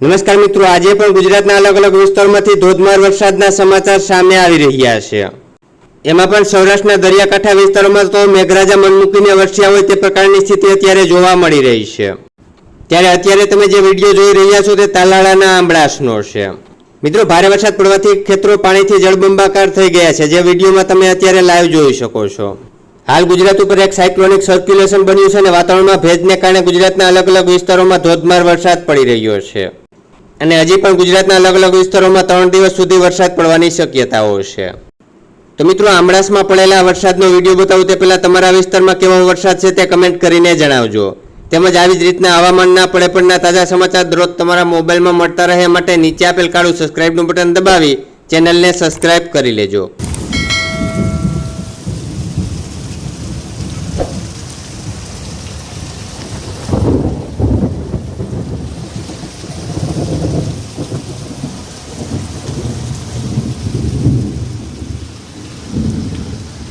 નમસ્કાર મિત્રો, આજે પણ ગુજરાતના અલગ અલગ વિસ્તારોમાંથી ધોધમાર વરસાદના સમાચાર સામે આવી રહ્યા છે. એમાં પણ સૌરાષ્ટ્રના દરિયાકાંઠા વિસ્તારોમાં તો મેઘરાજા મન મૂકીને વરસ્યા હોય તે પ્રકારની સ્થિતિ અત્યારે જોવા મળી રહી છે. ત્યારે અત્યારે તમે જે વીડિયો જોઈ રહ્યા છો તે તાલાળાના આંબળાસનો છે. મિત્રો, ભારે વરસાદ પડવાથી ખેતરો પાણીથી જળબંબાકાર થઈ ગયા છે. જે વિડીયોમાં તમે અત્યારે લાઈવ જોઈ શકો છો. હાલ ગુજરાત ઉપર એક સાયક્લોનિક સર્ક્યુલેશન બન્યું છે અને વાતાવરણમાં ભેજને કારણે ગુજરાતના અલગ અલગ વિસ્તારોમાં ધોધમાર વરસાદ પડી રહ્યો છે. અને હજી પણ ગુજરાતના અલગ અલગ વિસ્તારોમાં ત્રણ દિવસ સુધી વરસાદ પડવાની શક્યતાઓ છે. તો મિત્રો, આમળાસમાં પડેલા વરસાદનો વીડિયો બતાવું તે પહેલાં તમારા વિસ્તારમાં કેવો વરસાદ છે તે કમેન્ટ કરીને જણાવજો. તેમજ આવી જ રીતના હવામાનના પડે પડના તાજા સમાચાર દરરોજ તમારા મોબાઈલમાં મળતા રહે માટે નીચે આપેલ કાળું સબસ્ક્રાઇબનું બટન દબાવી ચેનલને સબસ્ક્રાઇબ કરી લેજો.